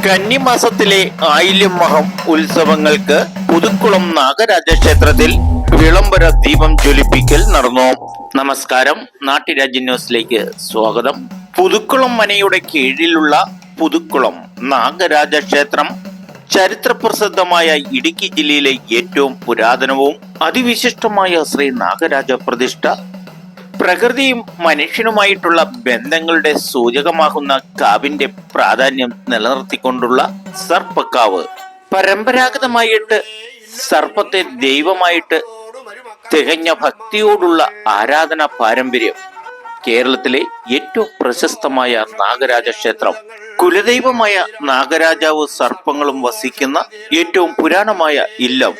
കന്നിമാസത്തിലെ ആയില്യം മഹം ഉത്സവങ്ങൾക്ക് പുതുക്കുളം നാഗരാജ ക്ഷേത്രത്തിൽ വിളംബര ദീപം ജ്വലിപ്പിക്കൽ നടന്നു. നമസ്കാരം. നാട്ടുരാജ്യ ന്യൂസിലേക്ക് സ്വാഗതം. പുതുക്കുളം മനയുടെ കീഴിലുള്ള പുതുക്കുളം നാഗരാജ ക്ഷേത്രം ചരിത്രപ്രസിദ്ധമായ ഇടുക്കി ജില്ലയിലെ ഏറ്റവും പുരാതനവും അതിവിശിഷ്ടമായ ശ്രീ നാഗരാജ പ്രതിഷ്ഠ പ്രകൃതിയും മനുഷ്യനുമായിട്ടുള്ള ബന്ധങ്ങളുടെ സൂചകമാകുന്ന കാവിന്റെ പ്രാധാന്യം നിലനിർത്തിക്കൊണ്ടുള്ള സർപ്പക്കാവ്. പരമ്പരാഗതമായിട്ട് സർപ്പത്തെ ദൈവമായിട്ട് തികഞ്ഞ ഭക്തിയോടുള്ള ആരാധന പാരമ്പര്യം. കേരളത്തിലെ ഏറ്റവും പ്രശസ്തമായ നാഗരാജ ക്ഷേത്രം. കുലദൈവമായ നാഗരാജാവ് സർപ്പങ്ങളും വസിക്കുന്ന ഏറ്റവും പുരാണമായ ഇല്ലം.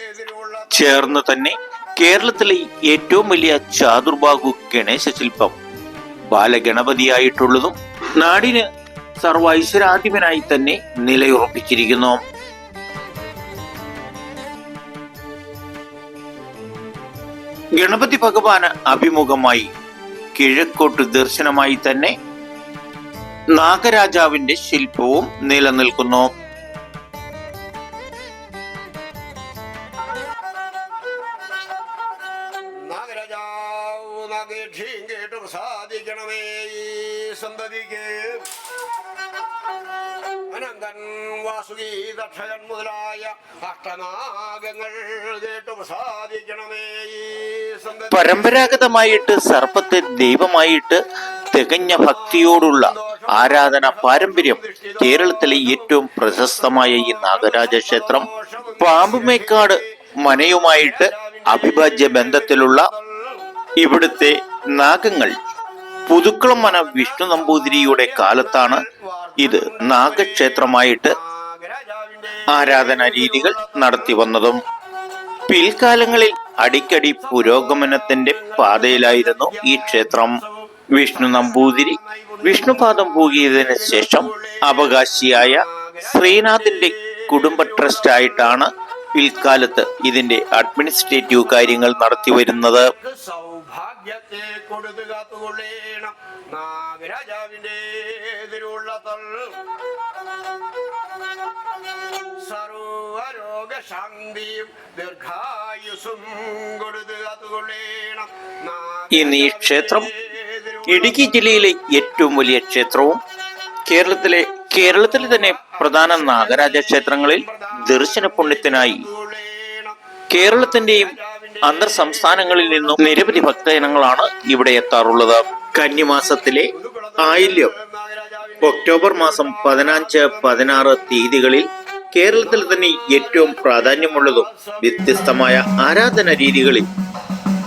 ചേർന്ന് തന്നെ കേരളത്തിലെ ഏറ്റവും വലിയ ചാതുർബാഹു ഗണേശ ശില്പം ബാലഗണപതിയായിട്ടുള്ളതും നാടിന് സർവൈശ്വരാധിപനായി തന്നെ നിലയുറപ്പിച്ചിരിക്കുന്നു. ഗണപതി ഭഗവാന് അഭിമുഖമായി കിഴക്കോട്ട് ദർശനമായി തന്നെ നാഗരാജാവിന്റെ ശില്പവും നിലനിൽക്കുന്നു. നാഗേക്ഷിയും കേട്ട് പ്രസാദിക്കണമേ ഈ സന്തതിക്ക്. അനന്തൻ വാസുകി ദക്ഷകൻ മുതലായ അഷ്ടനാഗങ്ങൾ കേട്ട് പ്രസാദിക്കണമേ ഈ സന്തതി. പരമ്പരാഗതമായിട്ട് സർപ്പത്തെ ദൈവമായിട്ട് തികഞ്ഞ ഭക്തിയോടുള്ള ആരാധന പാരമ്പര്യം കേരളത്തിലെ ഏറ്റവും പ്രശസ്തമായ ഈ നാഗരാജ ക്ഷേത്രം. പാമ്പുമേക്കാട് മനയുമായിട്ട് അവിഭാജ്യ ബന്ധത്തിലുള്ള ഇവിടുത്തെ നാഗങ്ങൾ. പുതുക്കളം മന വിഷ്ണു നമ്പൂതിരിയുടെ കാലത്താണ് ഇത് നാഗക്ഷേത്രമായിട്ട് ആരാധനാ രീതികൾ നടത്തി വന്നതും. പിൽക്കാലങ്ങളിൽ അടിക്കടി പുരോഗമനത്തിന്റെ പാതയിലായിരുന്നു ഈ ക്ഷേത്രം. വിഷ്ണു നമ്പൂതിരി വിഷ്ണുപാദം പൂകിയതിന് ശേഷം അവകാശിയായ ശ്രീനാഥിന്റെ കുടുംബ ട്രസ്റ്റ് ആയിട്ടാണ് പിൽക്കാലത്ത് ഇതിന്റെ അഡ്മിനിസ്ട്രേറ്റീവ് കാര്യങ്ങൾ നടത്തി സൗഭാഗ്യത്തെ കൊടുത്തു കാത്തുകൊള്ളേണം. നാഗരാജാവിന്റെ തിരുവുള്ളത്തൾ സർവരോഗശാന്തിയും ദീർഘായുസും കൊടുത്തു കാത്തുകൊള്ളേണം. ഇന്ന് ഈ ക്ഷേത്രം ഇടുക്കി ജില്ലയിലെ ഏറ്റവും വലിയ ക്ഷേത്രവും കേരളത്തിലെ കേരളത്തിലെ തന്നെ പ്രധാന നാഗരാജ ക്ഷേത്രങ്ങളിൽ ദർശന പുണ്യത്തിനായി കേരളത്തിന്റെയും അന്തർ സംസ്ഥാനങ്ങളിൽ നിന്നും നിരവധി ഭക്തജനങ്ങളാണ് ഇവിടെ എത്താറുള്ളത്. കന്നിമാസത്തിലെ ആയില്യം ഒക്ടോബർ മാസം പതിനഞ്ച് പതിനാറ് തീയതികളിൽ കേരളത്തിൽ തന്നെ ഏറ്റവും പ്രാധാന്യമുള്ളതും വ്യത്യസ്തമായ ആരാധന രീതികളിൽ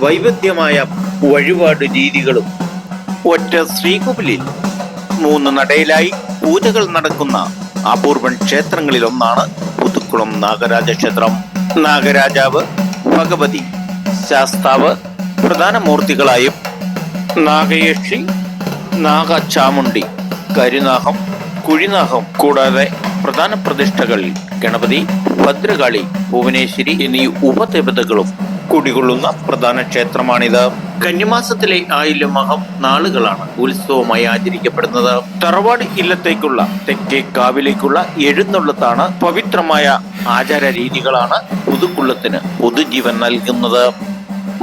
വൈവിധ്യമായ വഴിപാട് രീതികളും ഒറ്റ ശ്രീകോവിലിൽ മൂന്ന് നടയിലായി പൂജകൾ നടക്കുന്ന അപൂർവൻ ക്ഷേത്രങ്ങളിൽ ഒന്നാണ് പുതുക്കുളം നാഗരാജ ക്ഷേത്രം നാഗരാജാവ് ഭഗവതി ശാസ്താവ് പ്രധാന മൂർത്തികളായും നാഗയക്ഷി നാഗചാമുണ്ടി കരുനാഹം കുഴിനാഹം കൂടാതെ പ്രധാന പ്രതിഷ്ഠകളിൽ ഗണപതി ഭദ്രകാളി ഭുവനേശ്വരി എന്നീ ഉപദേവതകളും കുടികൊള്ളുന്ന പ്രധാന ക്ഷേത്രമാണിത്. കന്നിമാസത്തിലെ ആയില്യമഹം നാളുകളാണ് ഉത്സവമായി ആചരിക്കപ്പെടുന്നത്. തറവാട് ഇല്ലത്തേക്കുള്ള തെക്കേ കാവിലേക്കുള്ള എഴുന്നള്ളത്താണ് പവിത്രമായ ആചാര രീതികളാണ് പുതുക്കുള്ളത്തിന് പൊതുജീവൻ നൽകുന്നത്.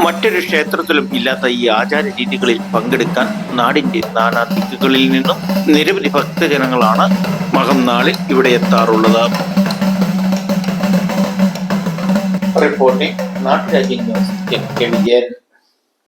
മറ്റൊരു ക്ഷേത്രത്തിലും ഇല്ലാത്ത ഈ ആചാര രീതികളിൽ പങ്കെടുക്കാൻ നാടിന്റെ നാനാ ദിക്കുകളിൽ നിന്നും നിരവധി ഭക്തജനങ്ങളാണ് മകം നാളിൽ ഇവിടെ എത്താറുള്ളത്. റിപ്പോർട്ടിംഗ് നാട്ടുരാജ്യ വിജയൻ